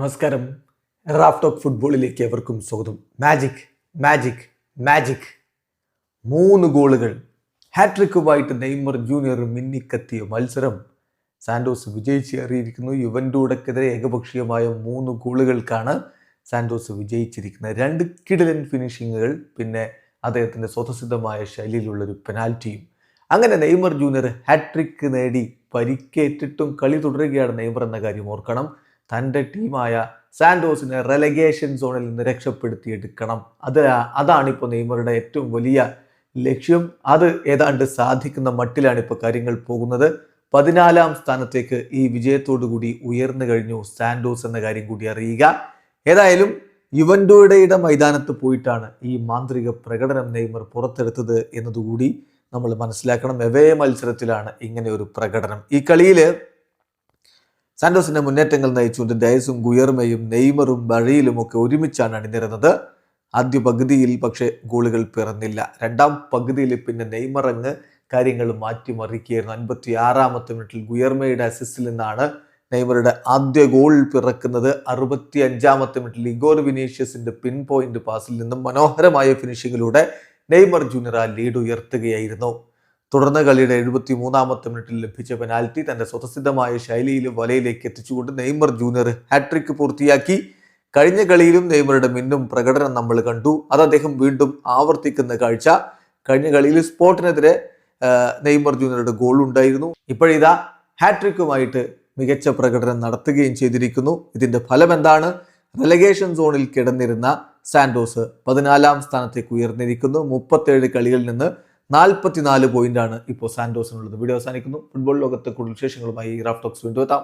നമസ്കാരം. Raf talk ഫുട്ബോളിലേക്ക് എവർക്കും സ്വാഗതം. Magic magic magic. മൂന്ന് ഗോളുകൾ. ഹാട്രിക്കുമായിട്ട് നെയ്മർ ജൂനിയർ മിന്നിക്കത്തിയ മത്സരം. സാന്റോസ് വിജയിച്ചേറിയിരിക്കുന്നു യുവൻഡൂടക്കെതിരെ ഏകപക്ഷീയമായ മൂന്ന് ഗോളുകൾക്കാണ് സാൻഡോസ് വിജയിച്ചിരിക്കുന്നത്. രണ്ട് കിടിലൻ ഫിനിഷിങ്ങുകൾ പിന്നെ അദ്ദേഹത്തിന്റെ സ്വതസിദ്ധമായ ശൈലിയിലുള്ളൊരു പെനാൽറ്റിയും. അങ്ങനെ നെയ്മർ ജൂനിയർ ഹാട്രിക്ക് നേടി പരിക്കേറ്റിട്ടും കളി തുടരുകയാണ് നെയ്മർ എന്ന കാര്യം ഓർക്കണം. തന്റെ ടീമായ സാൻഡോസിനെ റെലഗേഷൻ സോണിൽ നിന്ന് രക്ഷപ്പെടുത്തിയെടുക്കണം. അത് അതാണ് ഇപ്പോൾ നെയ്മറുടെ ഏറ്റവും വലിയ ലക്ഷ്യം. അത് ഏതാണ്ട് സാധിക്കുന്ന മട്ടിലാണ് ഇപ്പോൾ കാര്യങ്ങൾ പോകുന്നത്. പതിനാലാം സ്ഥാനത്തേക്ക് ഈ വിജയത്തോടു കൂടി ഉയർന്നു കഴിഞ്ഞു സാൻഡോസ് എന്ന കാര്യം കൂടി അറിയുക. ഏതായാലും യുവൻഡോയുടെ മൈതാനത്ത് പോയിട്ടാണ് ഈ മാന്ത്രിക പ്രകടനം നെയ്മർ പുറത്തെടുത്തത് എന്നതുകൂടി നമ്മൾ മനസ്സിലാക്കണം. എവേ മത്സരത്തിലാണ് ഇങ്ങനെ ഒരു പ്രകടനം. ഈ കളിയിൽ സാന്റോസിന്റെ മുന്നേറ്റങ്ങൾ നയിച്ചുകൊണ്ട് ഡയസും ഗുയർമയും നെയ്മറും ബഴയിലും ഒക്കെ ഒരുമിച്ചാണ് അണിനിരുന്നത്. ആദ്യ പകുതിയിൽ പക്ഷേ ഗോളുകൾ പിറന്നില്ല. രണ്ടാം പകുതിയിൽ പിന്നെ നെയ്മർ അങ്ങ് കാര്യങ്ങൾ മാറ്റിമറിക്കുകയായിരുന്നു. അൻപത്തി ആറാമത്തെ മിനിറ്റിൽ ഗുയർമയുടെ അസിസ്റ്റിൽ നിന്നാണ് നെയ്മറുടെ ആദ്യ ഗോൾ പിറക്കുന്നത്. അറുപത്തി അഞ്ചാമത്തെ മിനിറ്റിൽ ഇഗോർ വിനീഷ്യസിന്റെ പിൻ പോയിന്റ് പാസിൽ നിന്നും മനോഹരമായ ഫിനിഷിങ്ങിലൂടെ നെയ്മർ ജൂനിയർ ആ ലീഡ് ഉയർത്തുകയായിരുന്നു. തുടർന്ന് കളിയുടെ എഴുപത്തി മൂന്നാമത്തെ മിനിറ്റിൽ ലഭിച്ച പെനാൽറ്റി തന്റെ സ്വതസിദ്ധമായ ശൈലിയിൽ വലയിലേക്ക് എത്തിച്ചുകൊണ്ട് നെയ്മർ ജൂനിയർ ഹാട്രിക് പൂർത്തിയാക്കി. കഴിഞ്ഞ കളിയിലും നെയ്മറുടെ മിന്നും പ്രകടനം നമ്മൾ കണ്ടു. അത് അദ്ദേഹം വീണ്ടും ആവർത്തിക്കുന്ന കാഴ്ച. കഴിഞ്ഞ കളിയിൽ സ്പോർട്ടിനെതിരെ നെയ്മർ ജൂനിയറുടെ ഗോൾ ഉണ്ടായിരുന്നു. ഇപ്പോഴിതാ ഹാട്രിക്കുമായിട്ട് മികച്ച പ്രകടനം നടത്തുകയും ചെയ്തിരിക്കുന്നു. ഇതിന്റെ ഫലം എന്താണ് റെലഗേഷൻ സോണിൽ കിടന്നിരുന്ന സാന്റോസ് പതിനാലാം സ്ഥാനത്തേക്ക് ഉയർന്നിരിക്കുന്നു. മുപ്പത്തേഴ് കളികളിൽ നിന്ന് നാൽപ്പത്തിനാല് പോയിന്റാണ് ഇപ്പോൾ സാന്റോസിനുള്ളത് വീഡിയോ അവസാനിക്കുന്നു. ഫുട്ബോൾ ലോകത്തെ കൂടുതൽ വിശേഷങ്ങളുമായി റാഫ്റ്റോക്സ് വീണ്ടും എത്താം.